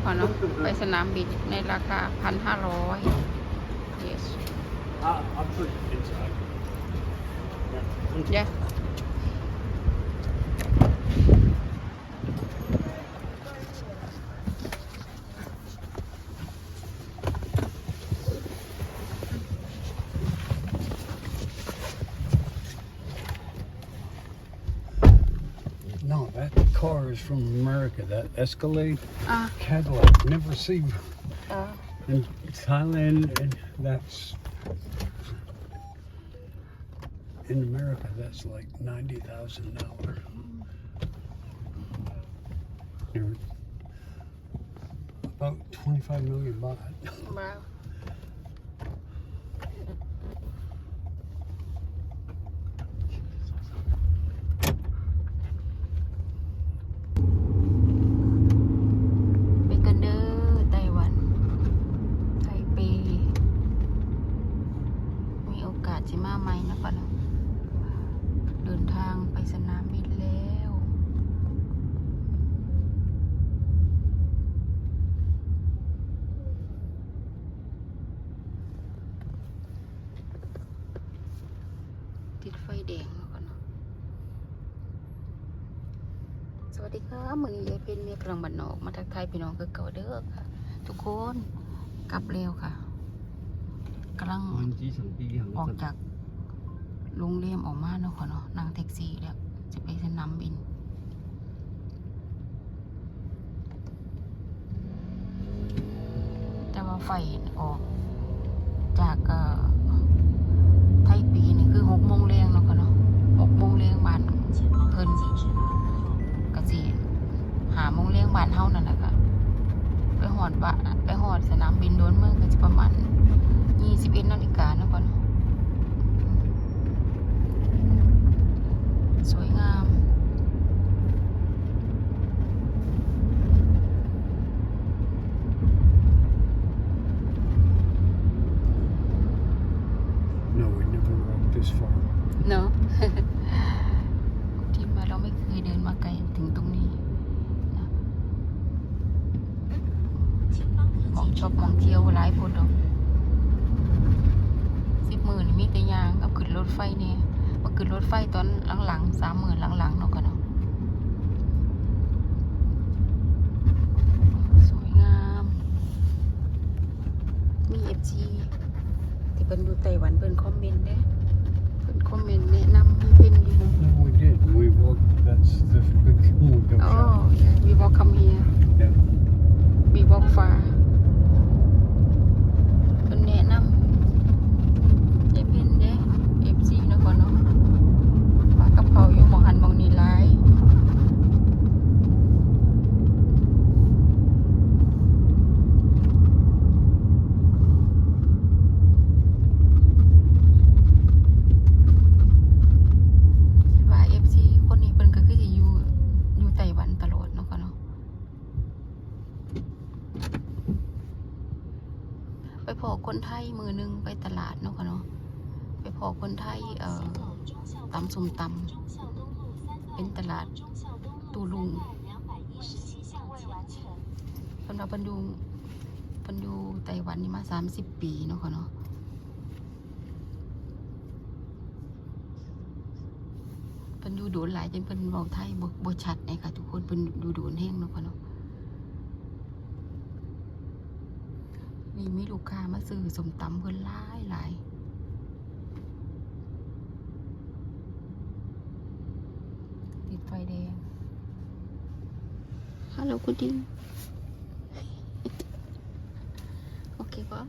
นนี้เนาะค่ะเนาะไปสนามบินในราคาพันห้าร้อย yes I'll, I'll put it inside. Yeah. yeah No, that car cars from America. That Escalade, uh, Cadillac, never see uh, in Thailand, and that's in America. That's like ninety thousand dollars. About twenty-five million baht. Wow. มือนี้ยายเป็นเมียกลางบันนอกมาทักทายพี่น้องคือเก่าเด้อค่ะ ทุกคนกลับเร็วค่ะกำลังออกจากโรงแรมออกมาเนาะค่ะเนาะนั่งแท็กซี่แล้วจะไปสนามบินแต่ว่าไฟออกจากเอ่อไทยปีนี่คือหกโมงแรงเนาะค่ะเนาะหกโมงแรงบ้านเพิ่น หาโมงแรงบ้านเฮานั่นแหละค่ะไปหอดบะไปหอดสนามบินโดนเมืองก็จะประมาณยี่สิบเอ็ดนาฬิกานะก่อนาะ สวยงาม No, we never walked this far. เนอะ ที่มาเราไม่เคยเดินมาไกลถึงตรงนี้นะมองชอบมองเที่ยวหลายคนดอกสิบห มื่นมีแต่ยางกับขึ้นรถไฟเนี่ยมาขึ้นรถไฟตอนหลังๆสามหมื่นหลังๆเนาะกันเนาะสวยงาม มีเอฟจีที่เป็นอยู่ไต้หวันเป็นคอมเมนต์เด้เพิ่นคอมเมนต์แนะนำให้เป็นอยู่ No, we did. We walked. That's the big window Oh, shop. yeah. We walk come here. Yeah. We walk far. เป็นแนะนำได้เป็นเด้ FC นะก่อนเนาะปลากระเพราอยู่หมองหันหมองนี้หลาย คิดว่า FC คนนี้เพิ่นก็คือสิอยู่อยู่ไต้หวันตลอดเนาะค่ะเนาะ ไปพอ คนไทยมือหนึงไปตลาดเนาะค่ะเนาะไปพอคนไทยเอ่อตำสมตำเป็นตลาดตูลุงเพิ่นว่าเพิ่นอยู่เพิ่นอยู่ไต้หวันนี่มาสามสิบปีเนาะค่ะเนาะเพิ่นอยู่โดนหลายจนเพิ่นเว้าไทยบ่บ่ชัดเลยค่ะทุกคนเพิ่นอยู่โดนแห้งเนาะค่ะเนาะ นี่มีลูกค้ามาซื้อสมตำเพิ่นหลายหลายติดไฟแดงฮัลโหลคุณดิงโอเคปะ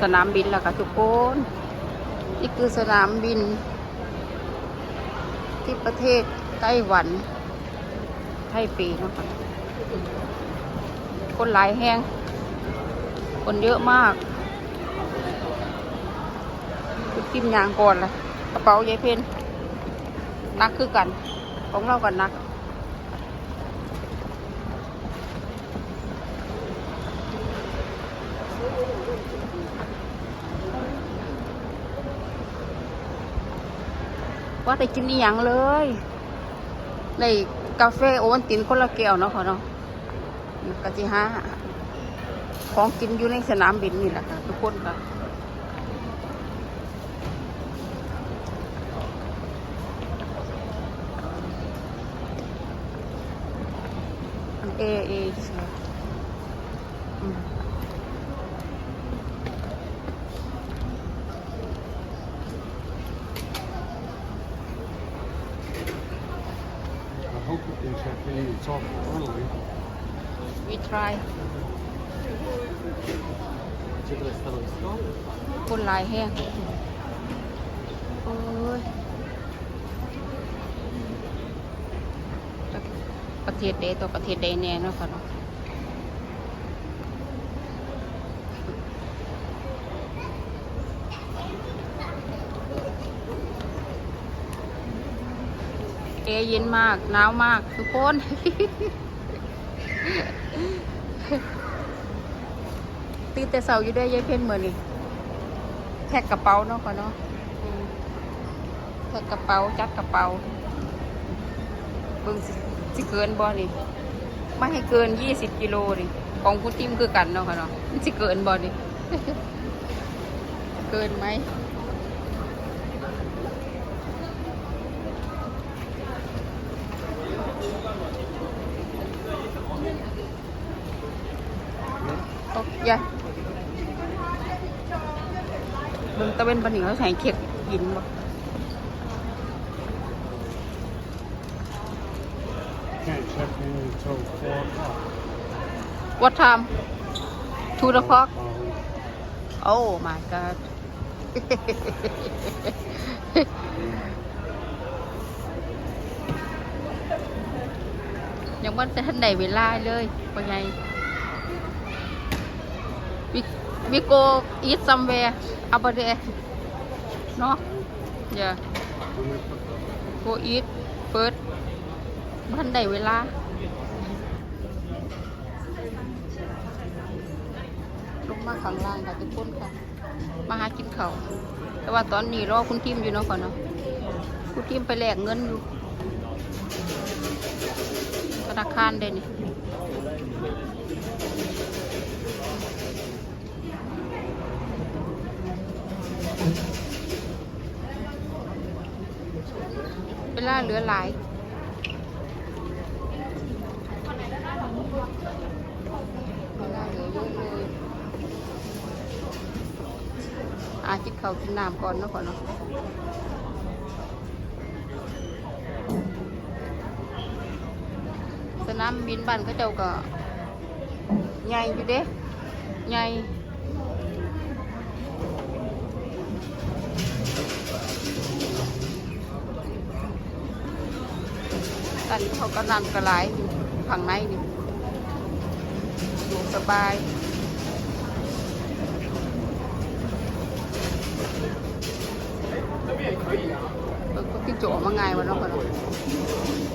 สนามบินแล้วค่ะทุกคนนี่คือสนามบิน ที่ประเทศไต้หวัน ไทปีนะคะคนหลายแห้งคนเยอะมากคือกิมยางก่อนเลยกระเป๋ายายเพนนักคือกัน ของเรากันนัก ว่าได้กินนี่ยังเลยในกาแฟโอวัลตินคนละแก้วเนาะค่ะเนาะกะจิฮะของกินอยู่ในสนามบินนี่แหละค่ะทุกคนค่ะอันเอเอม I hope you can check in and talk early. we try คนหลายแห้งโอ้ยประเทศใดตัวประเทศใดแน่เนาะค่ะเนาะ อร์เย็นมาก หนาวมากทุกคนตื่นแต่เสาอยู่ด้วยยายเพ่นเหมือนนี่แพ็กกระเป๋าเนาะก่อนเนาะแพ็กกระเป๋าจัดกระเป๋าเบิ่งสิสิเกินบ่นี่ไม่ให้เกินยี่สิบกิโลนี่ของคุณติมคือกันเนาะค่ะเนาะมันสิเกินบ่นี่เกินไหมตกยายเบิ่ง ตะเวนปนิงเขาใส่เค้กกินบ่ใช่เช็คนี่โโค้ด What time? Two o'clock. Oh my god. ยังว่าจะท่านไหนเวลาเลยเป็นไง we go eat somewhere over there เนาะ yeah go eat first บ่ท่านใดเวลา ลงมาข้างล่างค่ะทุกคนค่ะ มาหากินเขาแต่ว่าตอนนี้รอคุณทิมอยู่เนาะก่อนเนาะคุณทิมไปแลกเงินอยู่ธนาคารเดนี่ เหลือหลายอยอะเลยอาจิตเขากินน้ำก่อนเนาะก่อนเนาะสนามบินบ้านเขาเจ้าก็ใหญ่อยู่เด้ใหญ่ ตอนนี้เขากำลังกระไลอยู่ข้างในนี่อยู่สบายเออก็ที่โจมาไงวะเนาะพ่อเนาะ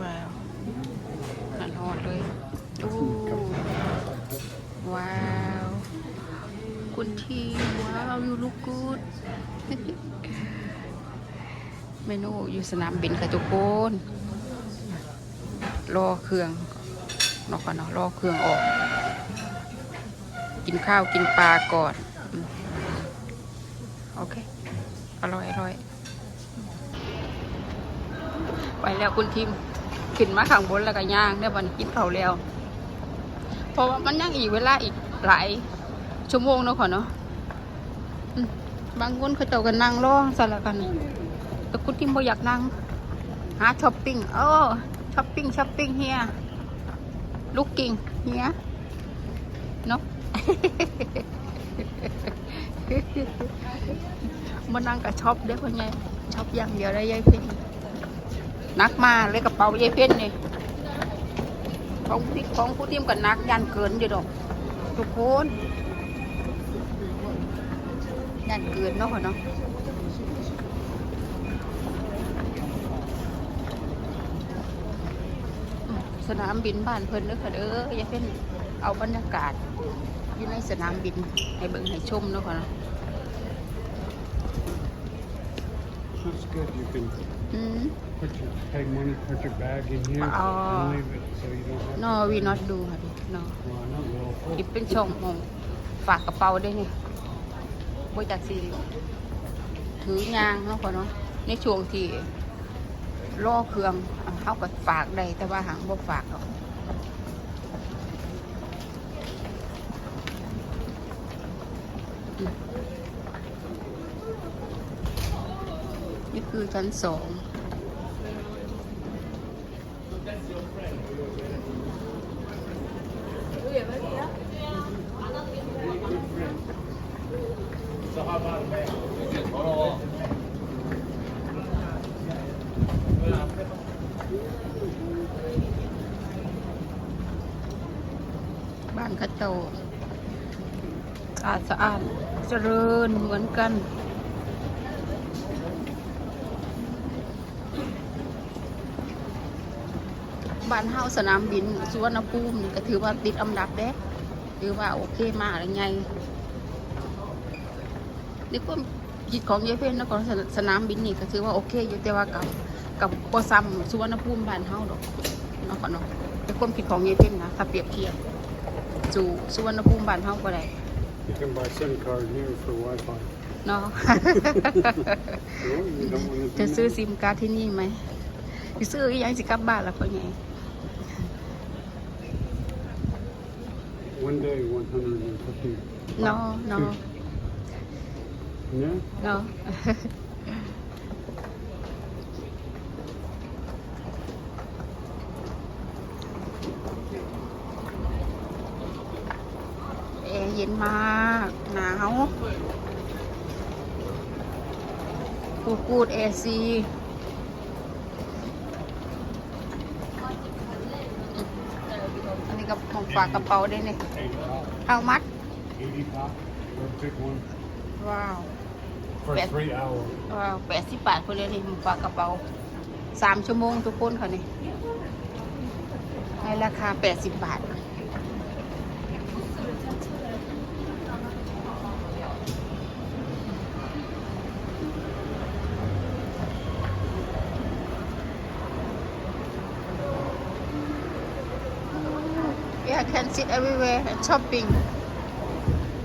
ว้าวนั่นฮอดเลยอู้ว้าว คุณทีว้าวยูลูกกูดเมนูอยู่สนามบินค่ะทุกคนรอเครื่องเนาะก่อนเนาะรอเครื่องออก กินข้าวกินปลาก่อนโอเคอร่อยอร่อยไปแล้วคุณทีมขึ้นมาข้างบนแล้วก็ย่างเนี่ยวันกินข้าแล้ว เพราะว่ามันยังอีกเวลาอีกหลายชั่วโมงเนาะขอเนาะ บางคนเขาเจ้ากันนั่งรองสารกันแต่คุณทีมบ่อยากนั่ง หาช้อปปิ้งเออช้อปปิ้งช้อปปิ้งเฮียลูกกิ่งเฮียเนาะมานั่งกับช็อปเด้พ่อใหญ่ช็อปอย่างเดียวได้ยายเพ็ญนักมาเลยกระเป๋ายายเพ็ญนี่ของที่ของผู้เตรียมกับนักยันเกินอยู่ดอก ทุกคน ยันเกินเนาะพ่อเนาะอืมสนามบินบ้านเพิ่นเด้อค่ะเด้อยายเพ็ญเอาบรรยากาศอยู่ในสนามบินให้เบิ่งให้ชมเนาะค่ะเนาะ That's good. You can อืม put your pay money, put your bag in here, Oh. and leave it so you don't have. no we not do ค่ะดิ no Well, I know well, full. คิดเป็นช่องมองฝากกระเป๋าได้นี่ บ่จักสิถือยางเนาะพอเนาะในช่วงที่ล่อเครื่องเขาก็ฝากได้แต่ว่าหางบ่ฝากหรอกนี่คือชั้นสอง บ้าสะอาดสะอาดเจริญเหมือนกัน บ้านเฮาสนามบินสุวรรณภูมิก็ถือว่าติดอันดับเด้ถือว่าโอเคมากเลยไงนี่ก็คิดของยายเพ่นนครสนามบินนี่ก็ถือว่าโอเค อยู่แต่ว่ากับกับบ่ซ้ำสุวรรณภูมิบ้านเฮาดอกเนาะก่อนเนาะเป็นความคิดของยายเพนนะถ้าเปรียบเทียบ สู่สุวรรณภูมิบ้านเฮาก็ได้ You can buy SIM card here for Wi-Fi. เนาะ Sure, you don't want to จะ do ซื้อ that? ซิมการ์ดที่นี่ไหมสิซื้ออีหยังสิกลับบ้านละพ่อใหญ่ One day, 150. เนาะเนาะ Yeah? เนาะ แอร์เย็น มาก หนาวกูกูดเอซีอันนี้ก็ของฝากกระเป๋าได้เนี่ย Eight pop. เอามัด80 pop. Or a big one. ว้าว For Bet. three hours. ว้าวแปดสิบบาทคนเดียวนี่ฝากกระเป๋าสามชั่วโมงทุกคนค่ะนี่ในราคาแปดสิบบาท Yeah, can sit everywhere and shopping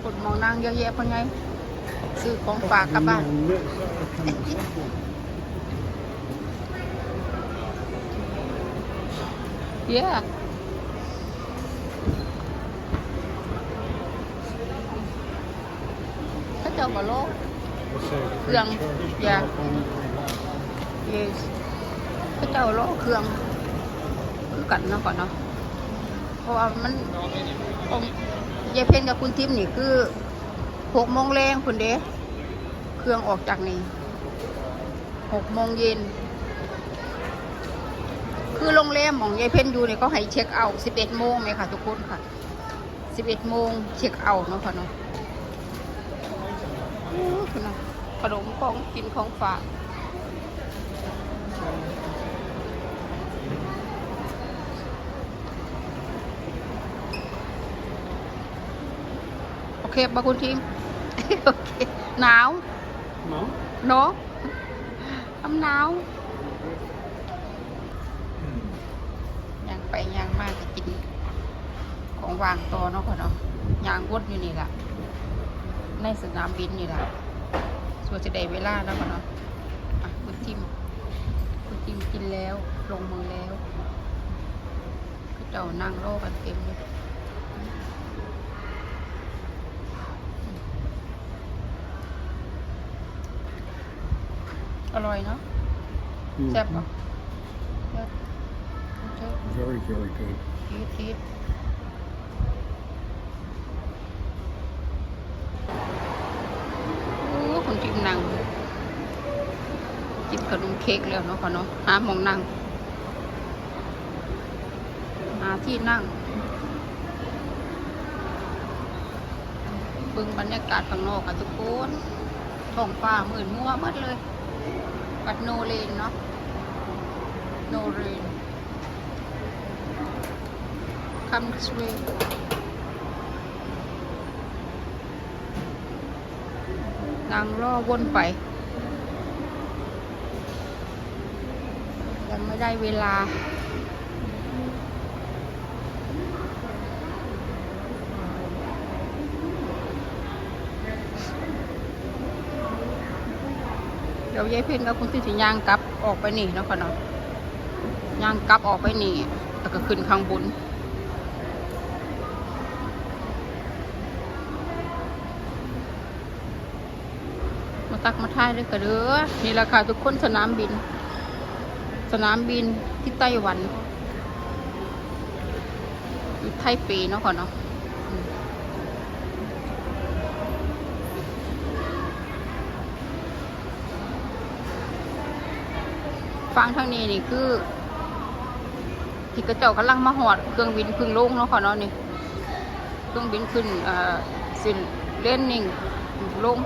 คนมองนั่งเยอะแยะเพราะไงซื้อของฝากกลับบ้าน Yeah. Thích đâu mà lố. Gần, dạ. Yes. Thích đâu lố เครื่องคือกันเนาะก่อนเนาะ เพราะว่ามันองยายเพ็ญกับคุณทิมนี่คือหกโมงแรงคุณเด้เครื่องออกจากนี่หกโมงเย็น คือโรงแรมของยายเพ็ญอยู่เนี่ยเขาให้เช็คเอาท์11โมงเลยค่ะ ทุกคนค่ะ11โมงเช็คเอาท์เนาะค่ะเนาะคุณนะขนมของกินของฝาก เคปะคุณทีมโอเคหนาว No? เนาะทำหนาวย่างไปย่างมากจะกิน ของวางต่อเนาะค่ะเนาะย่างวดอยู่นี่แหละในสนามบินนี่แหละส่วนจะได้เวลาแล้วค่ะเนาะอะคุณทิมคุณทิมกินแล้ว ลงมือแล้วก็เจ้านั่งรอกันเต็มเลย อร่อยเนาะ แซ่บปะเลิศ Very, very good. ทีดทีดโอ้คนจิบนั่งจิบขนมเค้กแล้วเนาะค่ะเนาะหาหมองนั่งหาที่นั่งเบิ่งบรรยากาศข้างนอกค่ะทุกคนท้องฟ้าหมื่นมัวหมดเลย บัดโนเลนเนาะโนเรนคัมสเวนางล่อวนไป ยังไม่ได้เวลา ดี๋ยวยายเพ่นกับคุณสิสิย่างกลับออกไปนี่เนาะค่ะเนาะย่างกลับออกไปนี่แล้วก็ขึ้นข้างบนมาตักมาท่ายด้วยกันเด้อนี่แหละค่ะทุกคนสนามบิน สนามบินที่ไต้หวันอยู่ไทเปเนาะก่อนเนาะ ฟังทางนี้นี่คือที่กระเจ้ากำลังมาหอดเครื่องบินพึ่งลงเนาะค่ะเนาะนี่เครื่องบินขึ้นเอ่อสินเล่นนิ่งลง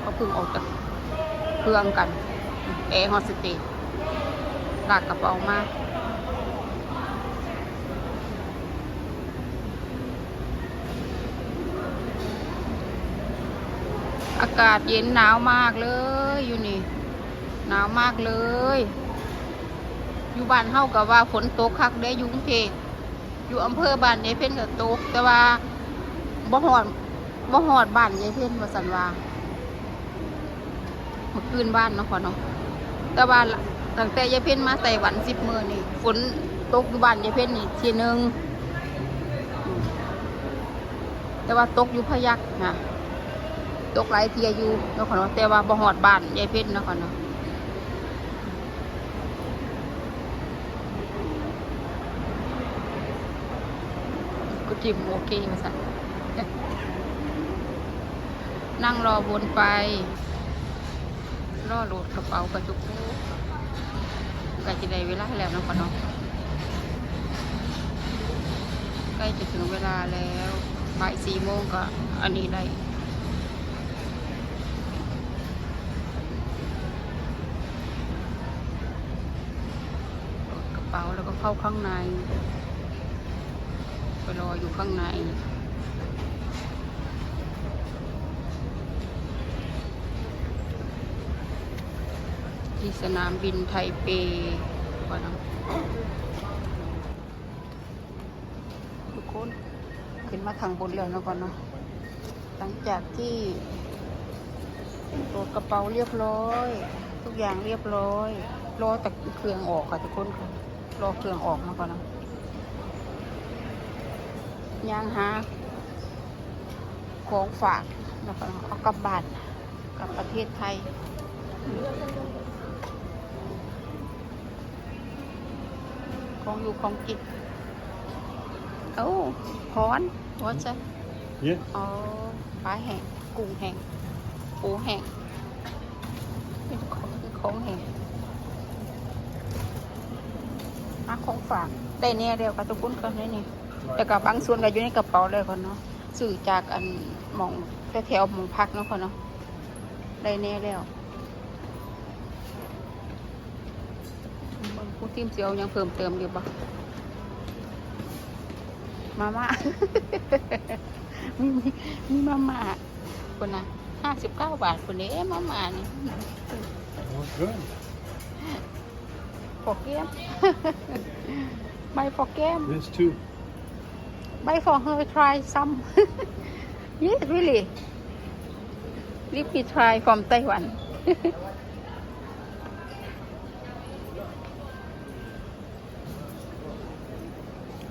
เขาพิ่งออกจากเครื่องกันแอร์ฮอสเตสลากกระเป๋ามาอากาศเย็นหนาวมากเลยอยู่นี่ หนาวมากเลย อยู่บ้านเฮากับว่าฝนตกคักได้อยุ่กรุงเทพอยู่อำเภอบ้านยายเพ่นกับตก แต่ว่าบ่หอดบ่หอดบ้านยายเพ่นว่าสันว่าเมื่อคืนบ้านเนาะพ่อเนาะแต่ว่าตั้งแต่ยายเพ่นมาไต้หวันสิบมือนี่ฝนตกอยู่บ้านยายเพ่นนี่ทีหนึ่งแต่ว่าตกอยู่พะยักนะตกหลายเทียอยู่เนาะพ่อเนาะแต่ว่าบ่หอดบ้านยายเพ่นเนาะพ่อเนาะ ก็จิมโอเคมาสั่นนั่งรอบนไป รอโหลดกระเป๋ากระจุกใกล้จะได้เวลาแล้วนะพ่อเนาะใกล้จะถึงเวลาแล้วบ่ายสี่โมงก็อันนี้ได้โหลดกระเป๋าแล้วก็เข้าข้างใน รออยู่ข้างใน ที่สนามบินไทเปก่อนนะทุกคนขึ้นมาทางบนแล้วนะก่อนเนาะหลังจากที่ตรวจกระเป๋าเรียบร้อย ทุกอย่างเรียบร้อย รอแต่เครื่องออกค่ะทุกคนค่ะรอเครื่องออกนะก่อนนะ ย่างหาของฝากนะคะเอากลับบ้านกลับประเทศไทยของอยู่ของกินโอ้พอนว่าจะ Yeah. อ๋อปลาแห้งกุ้งแห้งปูแห้งเป็นของของแห้งอาของฝากได้เนี่ยเดียวกับทุกคนกันได้นี่ แต่กับบางส่วนก็อยู่ในกระเป๋าเลยคนเนาะสื่อจากอันหมองแถวๆหมองพักเนาะคนเนาะได้เนี่ยแล้วบางผู้ทีมเสียวยังเพิ่มเติมอยู่บ่มาม่ามีมีมีมาม่าคนนะห้าสิบเก้าบาทคนนี้มาม่านี่ Oh, good. ฟอกเกมใบฟอกเกม This too. Buy for her try some yes really let me try from Taiwan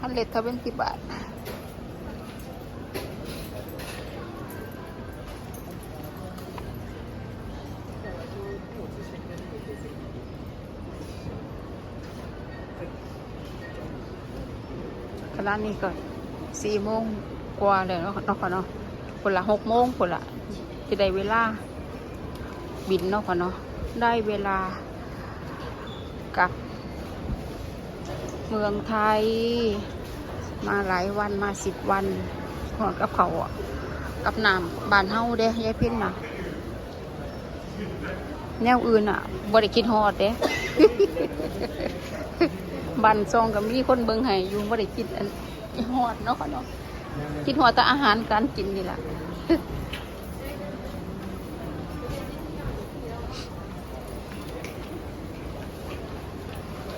ฮันเลทเทเวนตี้บาทณะนี้ก็ สี่โมงกว่าเลยเนาะเนาะค่ะเนาะคนละหกโมงคนละจะได้เวลา บินเนาะค่ะเนาะได้เวลากับเมืองไทย มาหลายวันมาสิบวันหัวกับเขาอะกับน้ำบานเฮาเด้ยายพินน่ะแนวอื่นอะบ่ได้คิดฮอดเด้บันซองกับมีคนเบิงให้อยู่บ่ได้คิดอัน ฮอดเนาะค่ะเนาะคิดฮอดแต่อาหารการกินนี่แหละ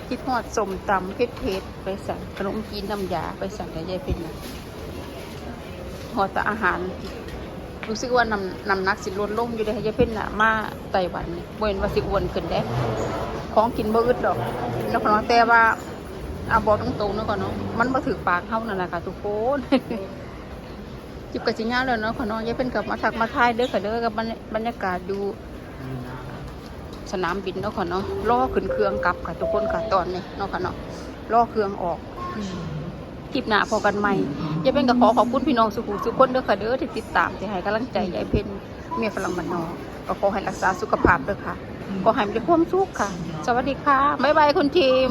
คิดฮอดสมตำเผ็ดเผ็ดไปสั่งขนมจีนน้ำยาไปสั่งกับยายเพ็ญนะฮอดแต่อาหารรู้สึกว่านำนำนักสิลดลงอยู่เลยยายเพ็ญน่ะมาไต้หวันนี่บ่เห็นว่าสิอ้วนขึ้นเด้ของกินบ่อึดดอกแล้วก็น้องแต่ว่า เอาบอกตรงๆเนาะก่อนเนาะมันบ่ถือปากเฮานั่นแหละค่ะทุกคนจิบกับสิงานแล้วเนาะขอน้องยายเพ็ญกับมาทักมาทายเด้อค่ะเด้อกับบรรยากาศอยู่สนามบินเนาะค่ะเนาะล่อขึ้นเครื่องกลับค่ะทุกคนค่ะตอนนี้เนาะค่ะเนาะล่อเครื่องออกคลิปหน้าพอกันใหม่ยายเพ็ญก็ขอขอบคุณพี่น้องสุขุมทุกคนเด้อค่ะเด้อที่ติดตามที่ให้กำลังใจยายเพ็ญเมียฝรั่งบ้านนอกก็ขอให้รักษาสุขภาพเด้อค่ะขอให้มีความสุขค่ะ สวัสดีค่ะบ๊ายบายคุณทีม